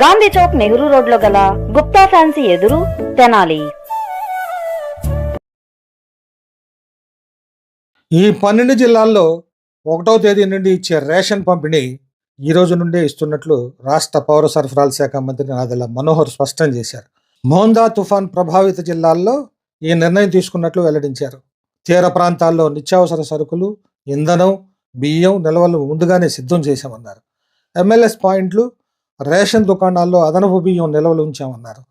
గాంధీ చౌక్ నెహ్రూ రోడ్లో గల గుప్తా ఫ్యాన్సీ ఎదురు తెనాలి. ఈ పన్నెండు జిల్లాల్లో ఒకటవ తేదీ నుండి ఇచ్చే రేషన్ పంపిణీ ఈ రోజు నుండే ఇస్తున్నట్లు రాష్ట్ర పౌర సరఫరాల శాఖ మంత్రి నాదెల మనోహర్ స్పష్టం చేశారు. మోందా తుఫాన్ ప్రభావిత జిల్లాల్లో ఈ నిర్ణయం తీసుకున్నట్లు వెల్లడించారు. తీర ప్రాంతాల్లో నిత్యావసర సరుకులు ఇంధనం బియ్యం నిల్వలు ముందుగానే సిద్ధం చేశామన్నారు. ఎమ్మెల్యేస్ పాయింట్లు రేషన్ దుకాణాల్లో అదనపు బియ్యం నిల్వలు ఉంచామన్నారు.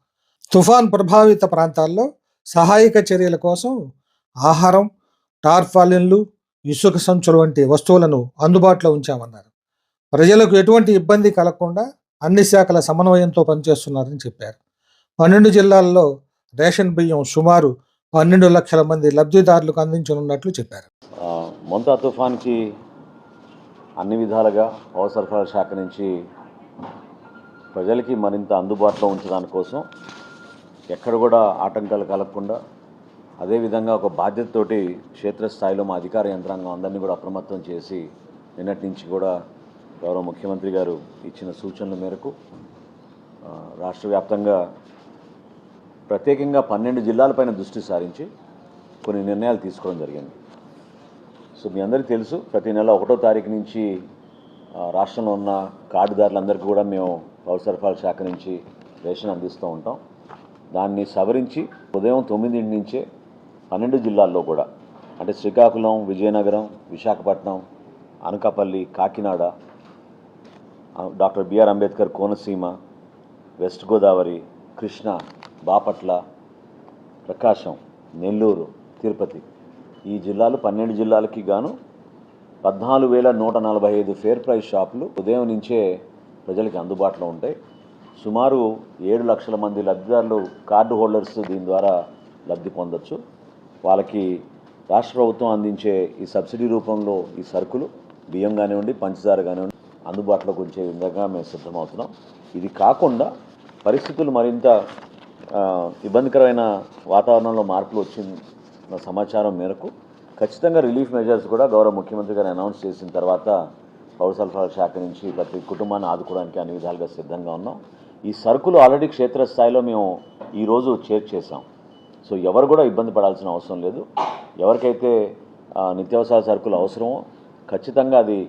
తుఫాన్ ప్రభావిత ప్రాంతాల్లో సహాయక చర్యల కోసం ఆహారం టార్ఫాలిన్లు ఇసుక సంచులు వంటి వస్తువులను అందుబాటులో ఉంచామన్నారు. ప్రజలకు ఎటువంటి ఇబ్బంది కలగకుండా అన్ని శాఖల సమన్వయంతో పనిచేస్తున్నారని చెప్పారు. పన్నెండు జిల్లాల్లో రేషన్ బియ్యం సుమారు పన్నెండు లక్షల మంది లబ్ధిదారులకు అందించనున్నట్లు చెప్పారు. ఆ, మొంతా తుఫాన్కి అన్ని విధాలుగా పౌర సరఫరాల శాఖ నుంచి ప్రజలకి మరింత అందుబాటులో ఉంచడాని కోసం ఎక్కడ కూడా ఆటంకాలు కలగకుండా అదేవిధంగా ఒక బాధ్యతతోటి క్షేత్రస్థాయిలో మా అధికార యంత్రాంగం అందరినీ కూడా అప్రమత్తం చేసి నిన్నటి నుంచి కూడా గౌరవ ముఖ్యమంత్రి గారు ఇచ్చిన సూచనల మేరకు రాష్ట్ర వ్యాప్తంగా ప్రత్యేకంగా పన్నెండు జిల్లాలపైన దృష్టి సారించి కొన్ని నిర్ణయాలు తీసుకోవడం జరిగింది. సో మీ అందరికీ తెలుసు ప్రతి నెల ఒకటో తారీఖు నుంచి రాష్ట్రంలో ఉన్న కార్డుదారులందరికీ కూడా మేము పౌర సరఫరాల శాఖ నుంచి రేషన్ అందిస్తూ ఉంటాం. దాన్ని సవరించి ఉదయం తొమ్మిదింటి నుంచే పన్నెండు జిల్లాల్లో కూడా అంటే Srikakulam Vizianagaram Visakhapatnam Anakapalli Kakinada doctor B R Ambedkar Konaseema West Godavari Krishna Bapatla Prakasam Nellore Tirupati. ఈ జిల్లాలు పన్నెండు జిల్లాలకి గాను పద్నాలుగు వేల నూట నలభై ఐదు ఫేర్ ప్రైస్ షాపులు ఉదయం నుంచే ప్రజలకి అందుబాటులో ఉంటాయి. సుమారు ఏడు లక్షల మంది లబ్ధిదారులు కార్డు హోల్డర్స్ దీని ద్వారా లబ్ధి పొందొచ్చు. వాళ్ళకి రాష్ట్ర ప్రభుత్వం అందించే ఈ సబ్సిడీ రూపంలో ఈ సరుకులు బియ్యం కానివ్వండి పంచదార కానివ్వండి అందుబాటులోకి వచ్చే విధంగా మేము సిద్ధమవుతున్నాం. ఇది కాకుండా పరిస్థితులు మరింత ఇబ్బందికరమైన వాతావరణంలో మార్పులు వచ్చిన సమాచారం మేరకు ఖచ్చితంగా రిలీఫ్ మెజర్స్ కూడా గౌరవ ముఖ్యమంత్రి గారు అనౌన్స్ చేసిన తర్వాత పౌర శాఖ నుంచి ప్రతి కుటుంబాన్ని ఆదుకోవడానికి అన్ని విధాలుగా సిద్ధంగా ఉన్నాం. ఈ సరుకులు ఆల్రెడీ క్షేత్రస్థాయిలో మేము ఈరోజు చేర్చేసాం సో ఎవరు కూడా ఇబ్బంది పడాల్సిన అవసరం లేదు. ఎవరికైతే నిత్యావసర సరుకులు అవసరమో ఖచ్చితంగా అది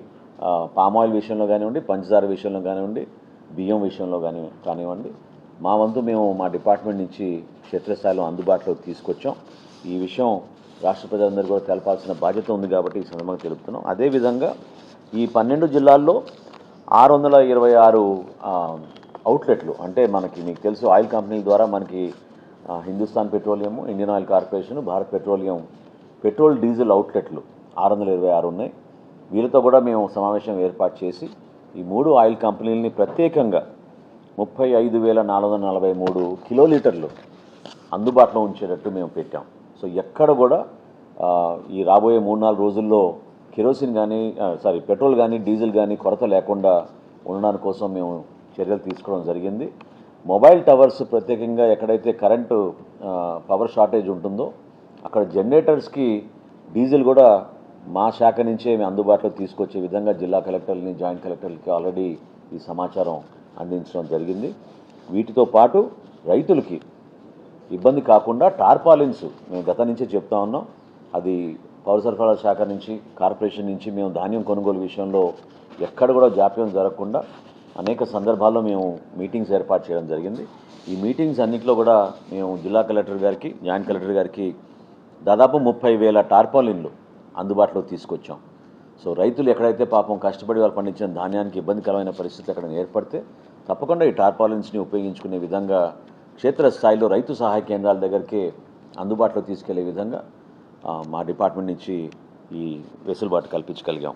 పామాయిల్ విషయంలో కానివ్వండి పంచదార విషయంలో కానివ్వండి బియ్యం విషయంలో కాని కానివ్వండి మా వంతు మేము మా డిపార్ట్మెంట్ నుంచి క్షేత్రస్థాయిలో అందుబాటులోకి తీసుకొచ్చాం. ఈ విషయం రాష్ట్ర ప్రజలందరూ కూడా తెలపాల్సిన బాధ్యత ఉంది కాబట్టి ఈ సందర్భంగా తెలుపుతున్నాం. అదేవిధంగా ఈ పన్నెండు జిల్లాల్లో ఆరు వందల ఇరవై ఆరు అవుట్లెట్లు అంటే మనకి మీకు తెలుసు ఆయిల్ కంపెనీల ద్వారా మనకి Hindustan Petroleum Indian Oil Corporation Bharat Petroleum petrol diesel అవుట్లెట్లు ఆరు వందల ఇరవై ఆరు ఉన్నాయి. వీళ్ళతో కూడా మేము సమావేశం ఏర్పాటు చేసి ఈ మూడు ఆయిల్ కంపెనీలని ప్రత్యేకంగా ముప్పై ఐదు వేల నాలుగు వందల నలభై మూడు కిలోలీటర్లు అందుబాటులో ఉంచేటట్టు మేము పెట్టాం. సో ఎక్కడ కూడా ఈ రాబోయే మూడు నాలుగు రోజుల్లో కెరోసిన్ కానీ సారీ పెట్రోల్ కానీ డీజిల్ కానీ కొరత లేకుండా ఉండడానికి కోసం మేము చర్యలు తీసుకోవడం జరిగింది. మొబైల్ టవర్స్ ప్రత్యేకంగా ఎక్కడైతే కరెంటు పవర్ షార్టేజ్ ఉంటుందో అక్కడ జనరేటర్స్కి డీజిల్ కూడా మా శాఖ నుంచే మేము అందుబాటులో తీసుకొచ్చే విధంగా జిల్లా కలెక్టర్ని జాయింట్ కలెక్టర్లకి ఆల్రెడీ ఈ సమాచారం అందించడం జరిగింది. వీటితో పాటు రైతులకి ఇబ్బంది కాకుండా టార్పాలిన్స్ మేము గత నుంచే చెప్తా ఉన్నాం. అది పౌర సరఫరాల శాఖ నుంచి కార్పొరేషన్ నుంచి మేము ధాన్యం కొనుగోలు విషయంలో ఎక్కడ కూడా జాప్యం జరగకుండా అనేక సందర్భాల్లో మేము మీటింగ్స్ ఏర్పాటు చేయడం జరిగింది. ఈ మీటింగ్స్ అన్నింటిలో కూడా మేము జిల్లా కలెక్టర్ గారికి జాయింట్ కలెక్టర్ గారికి దాదాపు ముప్పై వేల టార్పాలిన్లు అందుబాటులో తీసుకొచ్చాం. సో రైతులు ఎక్కడైతే పాపం కష్టపడి వాళ్ళు పండించిన ధాన్యానికి ఇబ్బందికరమైన పరిస్థితి ఎక్కడ ఏర్పడితే తప్పకుండా ఈ టార్పాలిన్స్ని ఉపయోగించుకునే విధంగా క్షేత్రస్థాయిలో రైతు సహాయ కేంద్రాల దగ్గరికి అందుబాటులో తీసుకెళ్ళే విధంగా మా డిపార్ట్మెంట్ నుంచి ఈ వెసులుబాటు కల్పించగలిగాం.